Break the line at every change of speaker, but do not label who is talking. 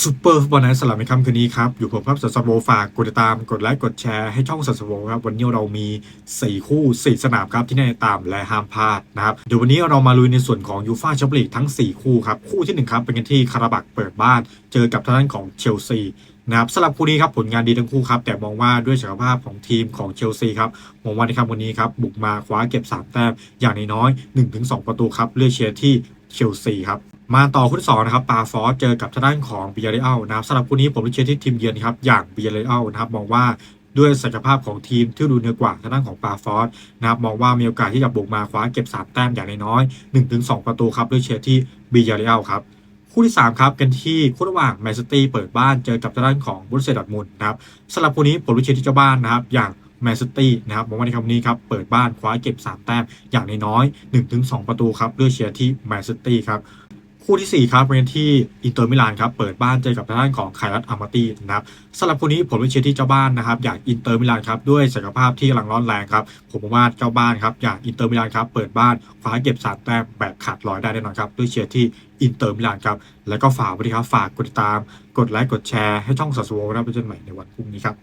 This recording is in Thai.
ซูเปอร์ฟุตบอลไนท์สลับในค่ำคืนนี้ครับ อยู่ผมครับสัสโวฝากกดติดตามกดไลค์กดแชร์ให้ช่องสัสโวครับ วันนี้เรามี 4 คู่ 4 สนามครับ ที่น่าติดตามและห้ามพลาดนะครับ เดี๋ยววันนี้เรามาลุยในส่วนของยูฟาแชมเปี้ยนลีกทั้ง 4 คู่ครับ คู่ทีหนึ่1 ครับเป็นกันที่คาราบักเปิดบ้าน เจอกับทางด้านของเชลซีนะครับสำหรับคู่นี้ครับผลงานดีทั้งคู่ครับ แต่มองว่าด้วยศักยภาพของทีมของเชลซีครับมองว่าในค่ำวันนี้ครับบุกมาคว้าเก็บ3แต้มอย่างน้อยๆ1-2 ประตูครับเลือกเชียร์ที่เชลซีครับ มาต่อคู่ที่สองนะครับปาฟอสเจอกับทางด้านของบิยาเรอัลนะครับสำหรับคู่นี้ผมเชียร์ที่ทีมเยือนครับอย่างบิยาเรอัลนะครับมองว่าด้วยศักยภาพของทีมที่ดูเหนือกว่าทางด้านของปาฟอสนะครับมองว่ามีโอกาสที่จะบุกมาคว้าเก็บ3แต้มอย่างน้อยๆ1-2 ประตูครับด้วยเชียร์ที่บิยาเรอัลครับคู่ที่ 3 ครับกันที่คู่ระหว่างแมนซิตี้เปิดบ้านเจอกับทางด้านของบุรเซดอร์มุนนะครับสำหรับคู่นี้ผมเชียร์ที่เจ้าบ้านนะครับอย่างแมนซิตี้นะครับมองว่าในครั้งนี้ครับเปิดบ้านคว้าเก็บ 3 แต้มอย่างน้อยๆ1-2 ประตูครับด้วยเชียร์ที่แมนซิตี้ครับ คู่ทีสี่ 4 ครับเป็นที่อินเตอร์มิลานครับเปิดบ้านเจอกับทางด้านของไครัตอามาตีนะครับสำหรับคู่นี้ผมเป็นเชียร์ที่เจ้าบ้านนะครับอย่างอินเตอร์มิลานครับด้วยศักยภาพที่กำลังร้อนแรงครับผมว่าเจ้าบ้านครับอย่างอินเตอร์มิลานครับเปิดบ้านคว้าเก็บสามแต้มแบบขาดลอยได้แน่นอนครับด้วยเชียร์ที่อินเตอร์มิลานครับแล้วก็ฝากไว้ครับฝากกดติดตาม กดไลค์กดแชร์ให้ช่องสัสโวนะครับไปเจอกันใหม่ในวันพรุ่งนี้ครับ